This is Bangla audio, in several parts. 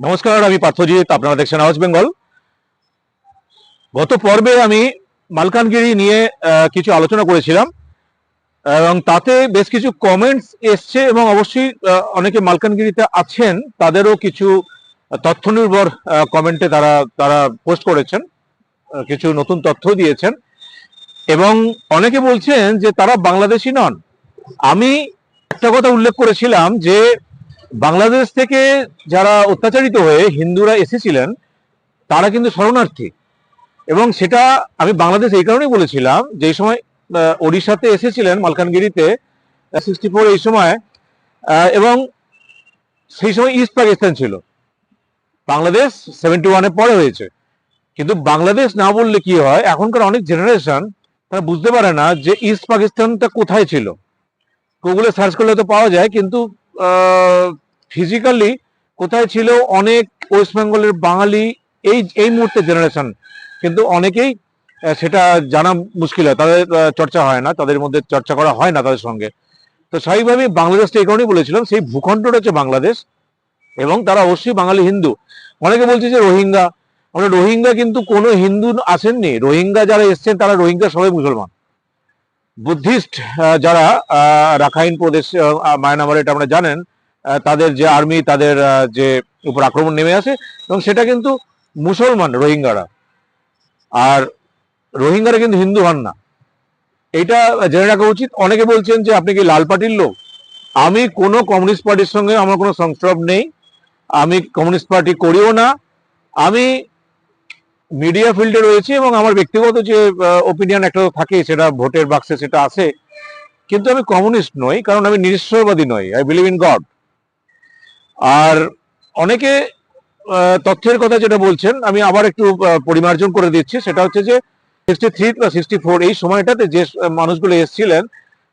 নমস্কার, আমি পার্থজিৎ, আপনারা দেখছেন হাউস বেঙ্গল গত পর্বে আমি মালকানগিরি নিয়ে কিছু আলোচনা করেছিলাম, এবং তাতে বেশ কিছু কমেন্টস এসছে এবং অবশ্যই অনেকে মালকানগিরিতে আছেন, তাদেরও কিছু তথ্য নির্ভর কমেন্টে তারা তারা পোস্ট করেছেন কিছু নতুন তথ্য দিয়েছেন। এবং অনেকে বলছেন যে তারা বাংলাদেশি নন। আমি একটা কথা উল্লেখ করেছিলাম যে বাংলাদেশ থেকে যারা অত্যাচারিত হয়ে হিন্দুরা এসেছিলেন, তারা কিন্তু শরণার্থী। এবং সেটা আমি বাংলাদেশ এই কারণেই বলেছিলাম যে সময় ওড়িশাতে এসেছিলেন মালকানগিরিতে সিক্সটি ফোর এই সময় এবং সেই সময় ইস্ট পাকিস্তান ছিল। বাংলাদেশ সেভেন্টি ওয়ানে পরে হয়েছে। কিন্তু বাংলাদেশ না বললে কি হয়, এখনকার অনেক জেনারেশন তারা বুঝতে পারে না যে ইস্ট পাকিস্তানটা কোথায় ছিল। গুগলে সার্চ করলে তো পাওয়া যায়, কিন্তু ফিজিক্যালি কোথায় ছিল অনেক ওয়েস্ট বেঙ্গলের বাঙালি এই এই মুহূর্তে জেনারেশন কিন্তু অনেকেই সেটা জানা মুশকিল হয়। তাদের চর্চা হয় না, তাদের মধ্যে চর্চা করা হয় না তাদের সঙ্গে। তো স্বাভাবিকভাবেই বাংলাদেশটা এই কারণেই বলেছিলাম, সেই ভূখণ্ডটা হচ্ছে বাংলাদেশ এবং তারা অবশ্যই বাঙালি হিন্দু। অনেকে বলছে যে রোহিঙ্গা। আমরা রোহিঙ্গা কিন্তু কোনো হিন্দু আসেননি। রোহিঙ্গা যারা এসছেন, তারা রোহিঙ্গা সবাই মুসলমান। বুদ্ধিস্ট যারা রাখাইন প্রদেশ মায়ানমার এটা আমরা জানেন তাদের যে আর্মি, তাদের যে উপর আক্রমণ নেমে আসে, এবং সেটা কিন্তু মুসলমান, রোহিঙ্গারা। আর রোহিঙ্গারা কিন্তু হিন্দু হন না। এটা জেনে রাখা উচিত। অনেকে বলছেন যে আপনি কি লাল পার্টির লোক? আমি কোনো কমিউনিস্ট পার্টির সঙ্গে আমার কোনো সংস্রব নেই। আমি কমিউনিস্ট পার্টি করিও না। আমি মিডিয়া ফিল্ডে রয়েছি এবং আমার ব্যক্তিগত যে ওপিনিয়ন একটা থাকে সেটা ভোটের বাক্সে সেটা আছে। কিন্তু আমি কমিউনিস্ট নই কারণ আমি নিরীশ্বরবাদী নই। আই বিলিভ ইন গড আর অনেকে তথ্যের কথা যেটা বলছেন আমি আবার একটু পরিমার্জন করে দিচ্ছি। সেটা হচ্ছে যে সিক্সটি থ্রি বা সিক্সটি ফোর এই সময়টাতে যে মানুষগুলো এসেছিলেন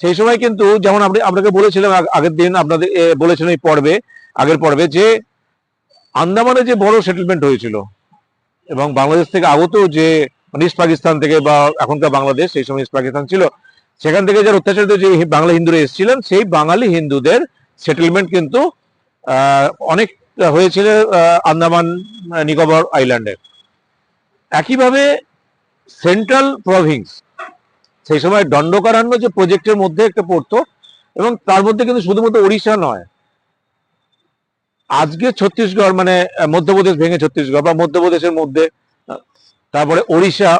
সেই সময় কিন্তু যেমন আপনি আপনাকে বলেছিলাম আগের দিন আপনাদের এ, বলেছিলেন এই পর্বে আগের পর্বে যে আন্দামানে যে বড় সেটেলমেন্ট হয়েছিল এবং বাংলাদেশ থেকে আগত যে ইস্ট পাকিস্তান থেকে বা এখনকার বাংলাদেশ, সেই সময় ইস্ট পাকিস্তান ছিল, সেখান থেকে যারা অত্যাচারিত যে বাংলা হিন্দুরা এসেছিলেন, সেই বাঙালি হিন্দুদের সেটেলমেন্ট কিন্তু অনেক হয়েছিল আন্দামান, নিকোবর আইল্যান্ডে একইভাবে সেন্ট্রাল প্রভিন্স সেই সময় দণ্ডকারণ্য যে প্রজেক্টের মধ্যে একটা পড়তো, এবং তার মধ্যে কিন্তু শুধুমাত্র ওড়িশা নয় আজকে ছত্তিশগড় মানে মধ্যপ্রদেশ ভেঙে ছত্তিশগড় বা মধ্যপ্রদেশের মধ্যে তারপরে ওড়িশা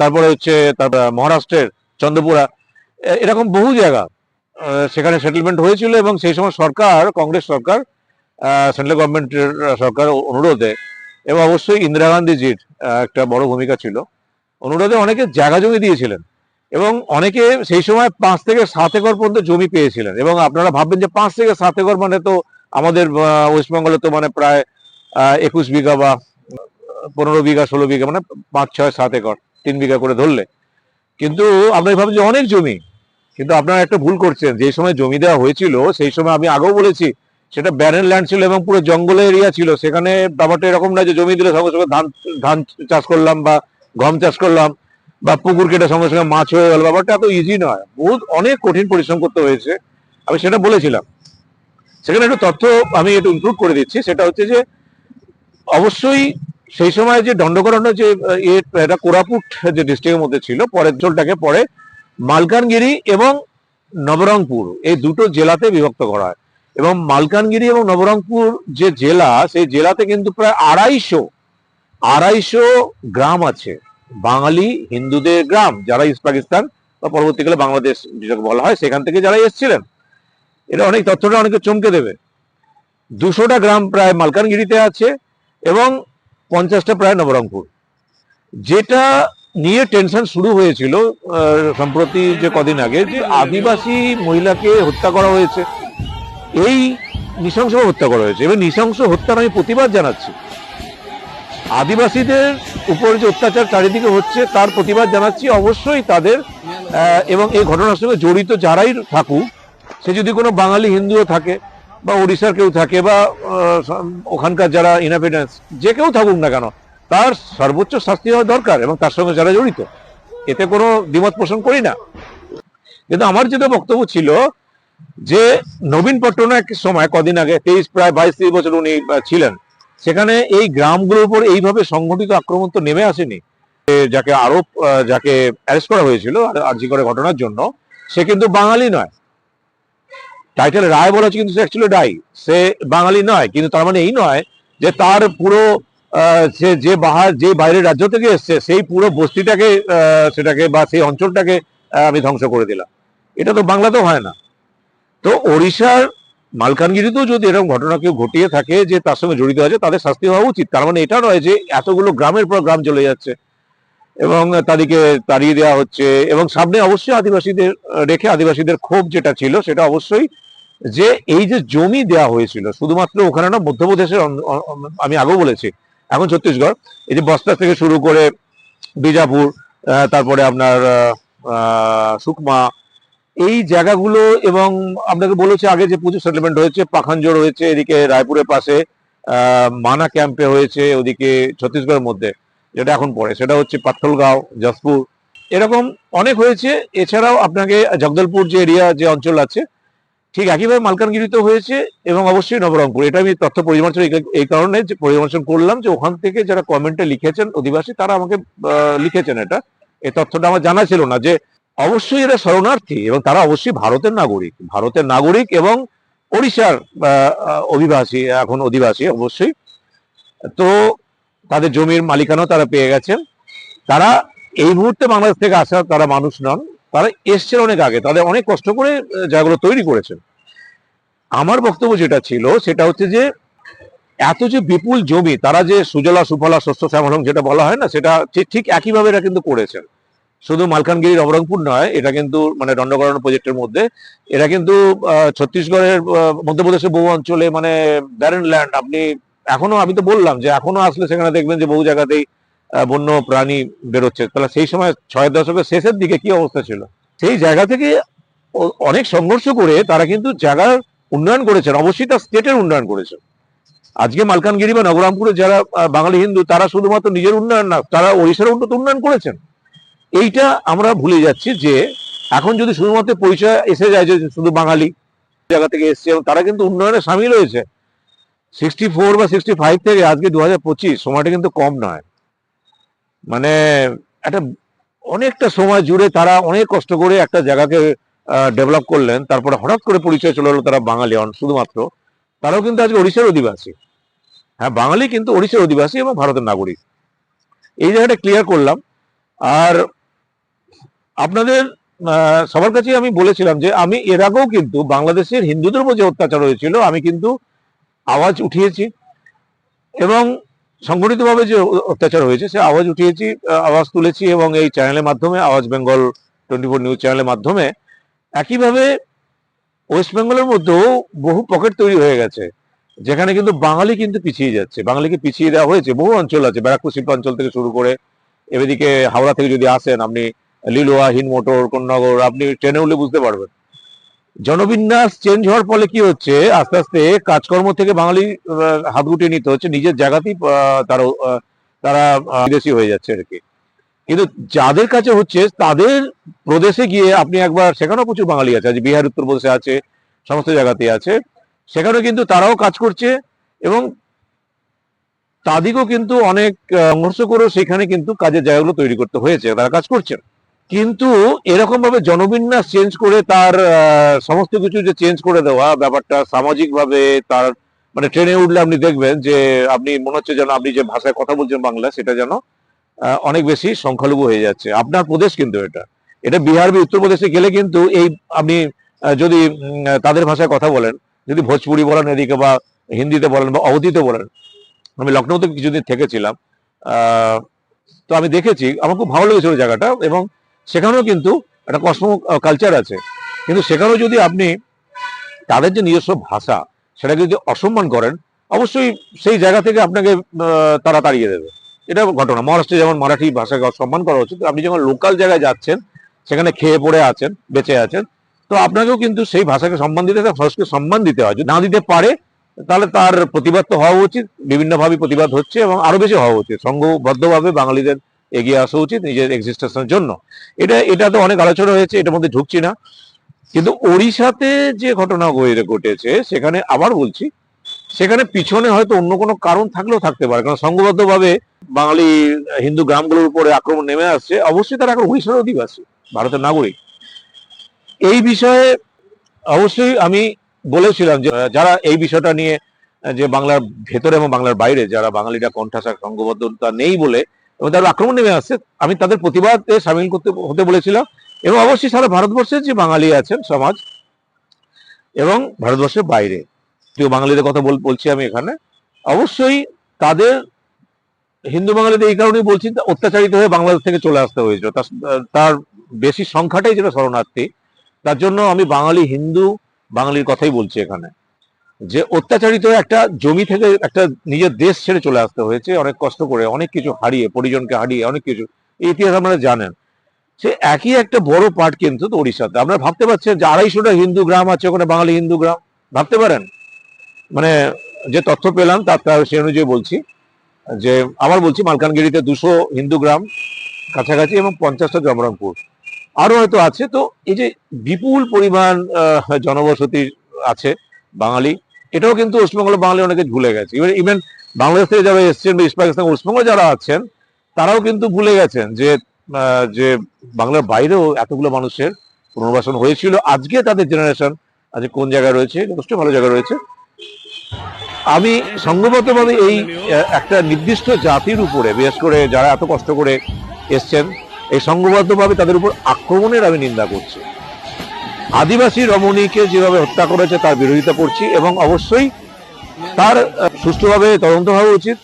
তারপরে হচ্ছে তারপর মহারাষ্ট্রের চন্দ্রপুরা এরকম বহু জায়গা সেখানে সেটেলমেন্ট হয়েছিল এবং সেই সময় সরকার, কংগ্রেস সরকার সেন্ট্রাল গভর্নমেন্টের সরকার অনুরোধে এবং অবশ্যই ইন্দিরা গান্ধীজির একটা বড় ভূমিকা ছিল, অনুরোধে অনেকে জায়গা জমি দিয়েছিলেন এবং অনেকে সেই সময় পাঁচ থেকে সাত একর পর্যন্ত জমি পেয়েছিলেন এবং আপনারা ভাববেন যে পাঁচ থেকে সাত একর মানে তো আমাদের ওয়েস্টবেঙ্গলে তো মানে প্রায় একুশ বিঘা বা, পনেরো বিঘা, ষোলো বিঘা মানে পাঁচ, ছয়, সাত একর, তিন বিঘা করে ধরলে। কিন্তু আপনারা ভাবেন যে অনেক জমি। কিন্তু আপনারা একটা ভুল করছেন। যে সময় জমি দেওয়া হয়েছিল, সেই সময় আমি আগেও বলেছি, সেটা ব্যারেন ল্যান্ড ছিল এবং পুরো জঙ্গল এরিয়া ছিল। সেখানে ব্যাপারটা এরকম না যে জমি দিলে সঙ্গে সঙ্গে ধান ধান চাষ করলাম বা গম চাষ করলাম বা পুকুর কেটে সঙ্গে সঙ্গে মাছ হয়ে গেল। ব্যাপারটা এত ইজি নয়। বহুত অনেক কঠিন পরিশ্রম করতে হয়েছে। আমি সেটা বলেছিলাম। সেখানে একটু তথ্য আমি একটু ইনক্লুড করে দিচ্ছি, সেটা হচ্ছে যে অবশ্যই সেই সময় যে দণ্ডকরণ্য যে এটা কোরাপুট যে ডিস্ট্রিক্টের মধ্যে ছিল, পরের অঞ্চলটাকে পরে মালকানগিরি এবং নবরঙ্গপুর এই দুটো জেলাতে বিভক্ত করা হয়। এবং মালকানগিরি এবং নবরঙ্গপুর যে জেলা, সেই জেলাতে কিন্তু প্রায় আড়াইশো আড়াইশো গ্রাম আছে। বাঙালি হিন্দুদের গ্রাম, যারা ইস্ট পাকিস্তান বা পরবর্তীকালে বাংলাদেশ যেটাকে বলা হয়, সেখান থেকে যারা এসেছিলেন। এটা অনেক তথ্যটা অনেকে চমকে দেবে। দুশোটা গ্রাম প্রায় মালকানগিরিতে আছে এবং পঞ্চাশটা প্রায় নবরঙ্গপুর। যেটা নিয়ে টেনশন শুরু হয়েছিল সম্প্রতি যে কদিন আগে, যে আদিবাসী মহিলাকে হত্যা করা হয়েছে। এই নৃশংসভাবে হত্যা করা হয়েছে। এবং নৃশংস হত্যার আমি প্রতিবাদ জানাচ্ছি। আদিবাসীদের উপর যে অত্যাচার চারিদিকে হচ্ছে, তার প্রতিবাদ জানাচ্ছি। অবশ্যই তাদের এবং এই ঘটনার সঙ্গে জড়িত যারাই থাকুক সে যদি কোনো বাঙালি হিন্দুও থাকে বা উড়িষ্যার কেউ থাকে বা ওখানকার যারা ইনহাবিটেন্স যে কেউ থাকুক না কেন, তার সর্বোচ্চ শাস্তি হওয়া দরকার এবং তার সঙ্গে যারা জড়িত। এতে কোনো দ্বিমত পোষণ করি না। কিন্তু আমার যেটা বক্তব্য ছিল যে, নবীন পট্টনায়ক সময় কদিন আগে, তেইশ, প্রায় বাইশ তেইশ বছর উনি ছিলেন, সেখানে এই গ্রামগুলোর উপর এইভাবে সংগঠিত আক্রমণ তো নেমে আসেনি। যাকে আরোপ যাকে অ্যারেস্ট করা হয়েছিল আরজি করে ঘটনার জন্য, সে কিন্তু বাঙালি নয়। টাইটেল রায় বলা হচ্ছে কিন্তু সে অ্যাকচুয়ালি ডাই সে বাঙালি নয়, কিন্তু তার মানে এই নয় যে তার পুরো সে যে বাহার, যে বাইরের রাজ্য থেকে এসছে, সেই পুরো বস্তিটাকে সেটাকে বা সেই অঞ্চলটাকে আমি ধ্বংস করে দিলাম। এটা তো বাংলাতেও হয় না। তো ওড়িশার মালকানগিরিতেও যদি এরকম ঘটনা কেউ ঘটিয়ে থাকে যে তার সঙ্গে জড়িত আছে, তাদের শাস্তি হওয়া উচিত। তার মানে এটা নয় যে এতগুলো গ্রামের পর গ্রাম চলে যাচ্ছে এবং তাদেরকে তাড়িয়ে দেওয়া হচ্ছে এবং সামনে অবশ্যই আদিবাসীদের, রেখে আদিবাসীদের ক্ষোভ যেটা ছিল, সেটা অবশ্যই যে এই যে জমি দেওয়া হয়েছিল, শুধুমাত্র ওখানে না, মধ্যপ্রদেশের আমি আগেও বলেছি, এখন ছত্তিশগড়, এই যে বস্তা থেকে শুরু করে বিজাপুর তারপরে আপনার সুকমা, এই জায়গাগুলো এবং আপনাকে বলেছি আগে যে প্রচুর সেটেলমেন্ট হয়েছে, পাখানজোড় হয়েছে, এদিকে রায়পুরের পাশে মানা ক্যাম্পে হয়েছে, ওদিকে ছত্তিশগড়ের মধ্যে, যেটা এখন পড়ে সেটা হচ্ছে পাথলগাঁও যশপুর এরকম অনেক হয়েছে। এছাড়াও আপনাকে জগদলপুর যে এরিয়া যে অঞ্চল আছে ঠিক একইভাবে মালকানগিরিতেও হয়েছে এবং অবশ্যই নবরঙ্গপুর এটা আমি তথ্য পরিমার্শন এই- কারণে পরিমার্শন করলাম যে ওখান থেকে যারা কমেন্টে লিখেছেন অধিবাসী, তারা আমাকে লিখেছেন এটা। এই তথ্যটা আমার জানা ছিল না যে অবশ্যই এরা শরণার্থী এবং তারা অবশ্যই ভারতের নাগরিক। ভারতের নাগরিক এবং ওড়িশার অভিবাসী, এখন অধিবাসী অবশ্যই। তো তাদের জমির মালিকানাও তারা পেয়ে গেছেন। তারা এই মুহূর্তে বাংলাদেশ থেকে আসা তারা মানুষ নন। তারা এসছেন অনেক আগে, তাদের অনেক কষ্ট করে জায়গাগুলো তৈরি করেছেন। আমার বক্তব্য যেটা ছিল, সেটা হচ্ছে যে, এত যে বিপুল জমি, তারা যে সুজলা, সুফলা, শস্য, শ্যামলং যেটা বলা হয় না, সেটা ঠিক- একইভাবে এরা কিন্তু করেছেন। শুধু মালকানগিরি নবরঙ্গপুর নয়, এটা কিন্তু মানে দণ্ডকরণ প্রজেক্টের মধ্যে, এরা কিন্তু ছত্তিশগড়ের মধ্যপ্রদেশের বহু অঞ্চলে মানে ব্যারেন ল্যান্ড আপনি এখনও, আমি তো বললাম যে, এখনও আসলে সেখানে দেখবেন যে বহু জায়গাতেই বন্য প্রাণী বেরোচ্ছে। তাহলে সেই সময় ছয় দশকের শেষের দিকে কি অবস্থা ছিল? সেই জায়গা থেকে অনেক সংঘর্ষ করে তারা কিন্তু জায়গার উন্নয়ন করেছেন। অবশ্যই তার স্টেটের উন্নয়ন করেছেন। আজকে মালকানগিরি বা নবরামপুরে যারা বাঙালি হিন্দু, তারা শুধুমাত্র নিজের উন্নয়ন না, তারা ওড়িশার উন্নত উন্নয়ন করেছেন। এইটা আমরা ভুলে যাচ্ছি যে, এখন যদি শুধুমাত্র পরিচয় এসে যায় যে শুধু বাঙালি জায়গা থেকে এসছে, এবং তারা কিন্তু উন্নয়নে সামিল হয়েছে। সিক্সটি ফোর বা সিক্সটি ফাইভ থেকে আজকে দু হাজার পঁচিশ সময়টা কিন্তু কম নয়। মানে একটা অনেকটা সময় জুড়ে তারা অনেক কষ্ট করে একটা জায়গাকে ডেভেলপ করলেন। তারপরে হঠাৎ করে পরিচয় চলে হলো তারা বাঙালি শুধুমাত্র। তারাও কিন্তু আজকে ওড়িশার অধিবাসী। হ্যাঁ বাঙালি কিন্তু ওড়িশার অধিবাসী এবং ভারতের নাগরিক। এই জায়গাটা ক্লিয়ার করলাম। আর আপনাদের সবার কাছে আমি বলেছিলাম যে আমি এর আগেও কিন্তু বাংলাদেশের হিন্দুদের উপর যে অত্যাচার হয়েছিল, আমি কিন্তু আওয়াজ উঠিয়েছি। এবং সংগঠিতভাবে যে অত্যাচার হয়েছে, সে আওয়াজ উঠিয়েছি আওয়াজ তুলেছি এবং এই চ্যানেলের মাধ্যমে, আওয়াজ বেঙ্গল টোয়েন্টি ফোর নিউজ চ্যানেলের মাধ্যমে, একইভাবে ওয়েস্ট বেঙ্গলের মধ্যেও বহু পকেট তৈরি হয়ে গেছে, যেখানে কিন্তু বাঙালি কিন্তু পিছিয়ে যাচ্ছে। বাঙালিকে পিছিয়ে দেওয়া হয়েছে, বহু অঞ্চল আছে, ব্যারাকপুর শিল্পাঞ্চল থেকে শুরু করে, এদিকে হাওড়া থেকে যদি আসেন, আপনি লিলুয়া হিনমোটর কন্যাগর আপনি ট্রেনে উঠলে বুঝতে পারবেন। জনবিন্যাস চেঞ্জ হওয়ার ফলে কি হচ্ছে? আস্তে আস্তে কাজকর্ম থেকে বাঙালি হাত গুটিয়ে নিতে হচ্ছে। নিজের জায়গাতেই তারা তারা বিদেশি হয়ে যাচ্ছে আর কি। কিন্তু যাদের কাছে হচ্ছে, তাদের প্রদেশে গিয়ে আপনি একবার, সেখানেও প্রচুর বাঙালি আছে। আজ বিহার, উত্তরপ্রদেশে আছে, সমস্ত জায়গাতে আছে। সেখানেও কিন্তু তারাও কাজ করছে এবং তাদেরকেও কিন্তু অনেক সংঘর্ষ করেও সেখানে কিন্তু কাজের জায়গাগুলো তৈরি করতে হয়েছে। তারা কাজ করছেন কিন্তু এরকম ভাবে জনবিন্যাস চেঞ্জ করে তার সমস্ত কিছু যে চেঞ্জ করে দেওয়া, ব্যাপারটা সামাজিক ভাবে তার মানে ট্রেনে উঠলে আপনি দেখবেন যে আপনি, মনে হচ্ছে যেন আপনি যে ভাষায় কথা বলছেন বাংলা, সেটা যেন অনেক বেশি সংখ্যালঘু হয়ে যাচ্ছে। আপনার প্রদেশ কিন্তু এটা। এটা বিহার বা, উত্তরপ্রদেশে গেলে কিন্তু এই আপনি যদি তাদের ভাষায় কথা বলেন, যদি ভোজপুরি বলেন এদিকে বা হিন্দিতে বলেন বা অবধিতে বলেন, আমি লখনৌতে কিছুদিন থেকেছিলাম তো আমি দেখেছি, আমার খুব ভালো লেগেছিল জায়গাটা এবং সেখানেও কিন্তু একটা কসমো কালচার আছে। কিন্তু সেখানেও যদি আপনি তাদের যে নিজস্ব ভাষা, সেটাকে যদি অসম্মান করেন, অবশ্যই সেই জায়গা থেকে আপনাকে তারা তাড়িয়ে দেবে। এটা ঘটনা। মহারাষ্ট্রে যেমন মারাঠি ভাষাকে অসম্মান করা উচিত আপনি যখন লোকাল জায়গায় যাচ্ছেন, সেখানে খেয়ে পড়ে আছেন, বেঁচে আছেন, তো আপনাকেও কিন্তু সেই ভাষাকে সম্মান দিতে সংস্কৃতি সম্মান দিতে হয়। যদি না দিতে পারে, তাহলে তার প্রতিবাদ তো হওয়া উচিত, বিভিন্নভাবে প্রতিবাদ হচ্ছে এবং আরও বেশি হওয়া উচিত। সংঘবদ্ধভাবে বাঙালিদের এগিয়ে আসা উচিত নিজের এক্সিস্টেন্সের জন্য। এটা এটা তো অনেক আলোচনা হয়েছে, এটার মধ্যে ঢুকছি না। কিন্তু ওড়িশাতে যে ঘটনা ঘটে- ঘটেছে, সেখানে আবার বলছি, সেখানে পিছনে হয়তো অন্য কোনো কারণ থাকলেও থাকতে পারে। কারণ সংঘবদ্ধভাবে বাঙালি হিন্দু গ্রামগুলোর উপরে আক্রমণ নেমে আসছে, অবশ্যই তারা এখন উড়িষ্যার অধিবাসী, ভারতের নাগরিক। এই বিষয়ে অবশ্যই আমি বলেছিলাম যে, যারা এই বিষয়টা নিয়ে যে বাংলার ভেতরে এবং বাংলার বাইরে, যারা বাঙালিরা কণ্ঠাসা সংঘবদ্ধতা নেই বলে এবং তারা আক্রমণ নেমে আসছে আমি তাদের প্রতিবাদে সামিল করতে, হতে বলেছিলাম। এবং অবশ্যই সারা ভারতবর্ষের যে বাঙালি আছেন সমাজ এবং ভারতবর্ষের বাইরে, প্রিয় বাঙালিদের কথা বলছি আমি এখানে, অবশ্যই তাদের হিন্দু বাঙালিদের এই কারণেই বলছি অত্যাচারিত হয়ে বাংলাদেশ থেকে চলে আসতে হয়েছিল। তার বেশি সংখ্যাটাই যেটা শরণার্থী। তার জন্য আমি বাঙালি হিন্দু বাঙালির কথাই বলছি এখানে। যে অত্যাচারিত একটা জমি থেকে একটা নিজের দেশ ছেড়ে চলে আসতে হয়েছে, অনেক কষ্ট করে, অনেক কিছু হারিয়ে, পরিজনকে হারিয়ে, অনেক কিছু। এই ইতিহাস আপনারা জানেন। সে একই একটা বড় পার্ট কিন্তু তো উড়িষ্যাতে আপনারা ভাবতে পারছেন যে আড়াইশোটা হিন্দু গ্রাম আছে ওখানে, বাঙালি হিন্দু গ্রাম? ভাবতে পারেন? মানে যে তথ্য পেলাম, তার সে অনুযায়ী বলছি। যে আবার বলছি, মালকানগিরিতে দুশো হিন্দু গ্রাম কাছাকাছি এবং পঞ্চাশটা জমরংপুর আরও হয়তো আছে। তো এই যে বিপুল পরিমাণ জনবসতি আছে বাঙালি এটাও কিন্তু ওয়েস্টবেঙ্গলের বাঙালি অনেকে ভুলে গেছে। ইভেন ইভেন বাংলাদেশ থেকে যারা এসছেন বা ইস্ট পাকিস্তান ওয়েস্টবেঙ্গল যারা আছেন, তারাও কিন্তু ভুলে গেছেন যে যে বাংলার বাইরেও এতগুলো মানুষের পুনর্বাসন হয়েছিল। আজকে তাদের জেনারেশন আজকে কোন জায়গায় রয়েছে? যথেষ্ট ভালো জায়গায় রয়েছে। আমি সঙ্গবদ্ধভাবে এই একটা নির্দিষ্ট জাতির উপরে, বিশেষ করে যারা এত কষ্ট করে এসছেন, এই সংঘবদ্ধভাবে তাদের উপর আক্রমণের আমি নিন্দা করছি। আদিবাসী রমণীকে যেভাবে হত্যা করেছে তার বিরোধিতা করছি এবং অবশ্যই তার সুষ্ঠুভাবে তদন্ত হওয়া উচিত।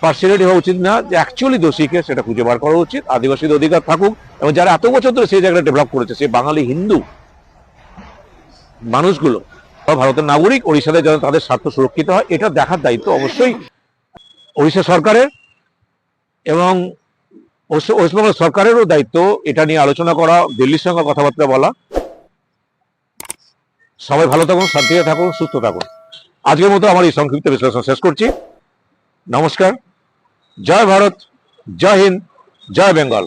পার্সিয়ালিটি হওয়া উচিত না যে অ্যাকচুয়ালি দোষীকে সেটা খুঁজে বার করা উচিত, আদিবাসীদের অধিকার থাকুক এবং যারা এত বছর ধরে সেই জায়গাটা ডেভেলপ করেছে, সেই বাঙালি হিন্দু মানুষগুলো, বা ভারতের নাগরিক ওড়িশাতে যেন তাদের স্বার্থ সুরক্ষিত হয়, এটা দেখার দায়িত্ব অবশ্যই ওড়িশা সরকারের এবং ওয়েস্ট- ওয়েস্টবেঙ্গল সরকারেরও দায়িত্ব এটা নিয়ে আলোচনা করা, দিল্লির সঙ্গে কথাবার্তা বলা। সবাই ভালো থাকুন, শান্তিতে থাকুন, সুস্থ থাকুন। আজকের মতো আমার এই সংক্ষিপ্ত বিশ্লেষণ শেষ করছি। নমস্কার। জয় ভারত, জয় হিন্দ, জয় বেঙ্গল।